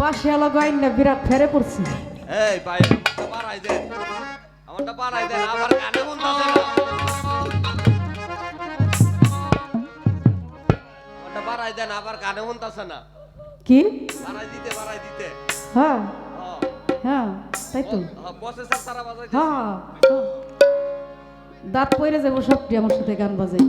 বাসিয়ালা গাইন না বিরাট ফেরে পড়ছি। এই ভাই বাড়াই দেন। আমারটা বাড়াই দেন আমার কানে মনতাছে না। আমারটা বাড়াই দেন আবার কানে মনতাছে না। কি? বাড়াই দিতে বাড়াই দিতে। হ্যাঁ। হ্যাঁ হ্যাঁ তাই তো। বসে তারা বাজাইতে। দাঁত পইরে যাব সবটি আমার সাথে গান বাজাই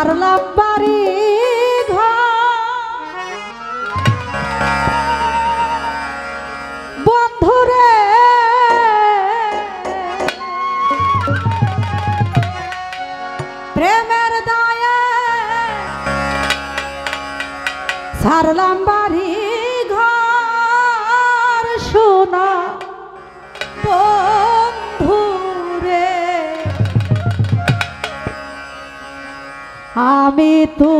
আমি বাড়ি প্রেমের দায়ে ছাড়লাম বাড়ি ঘর শোনা। আমি তো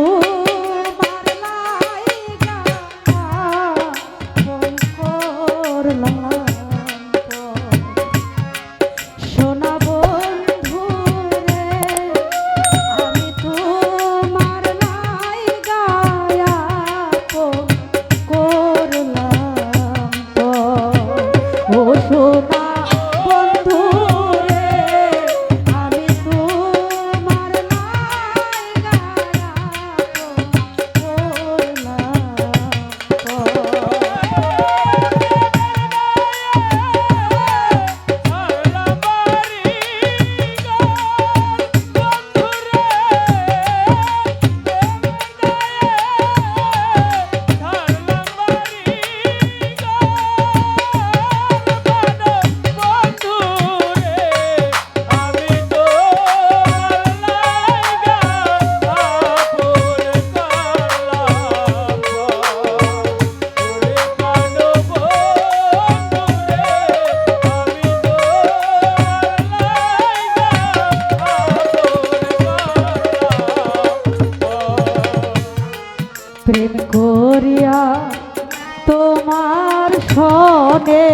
প্রেম করিয়া তোমার সনে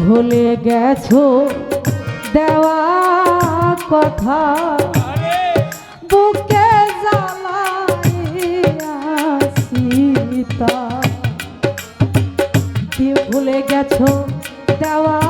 ভুলে গেছো? দেওয়া কথা। বুকে জ্বালা সীতা ভুলে গেছো? দেওয়া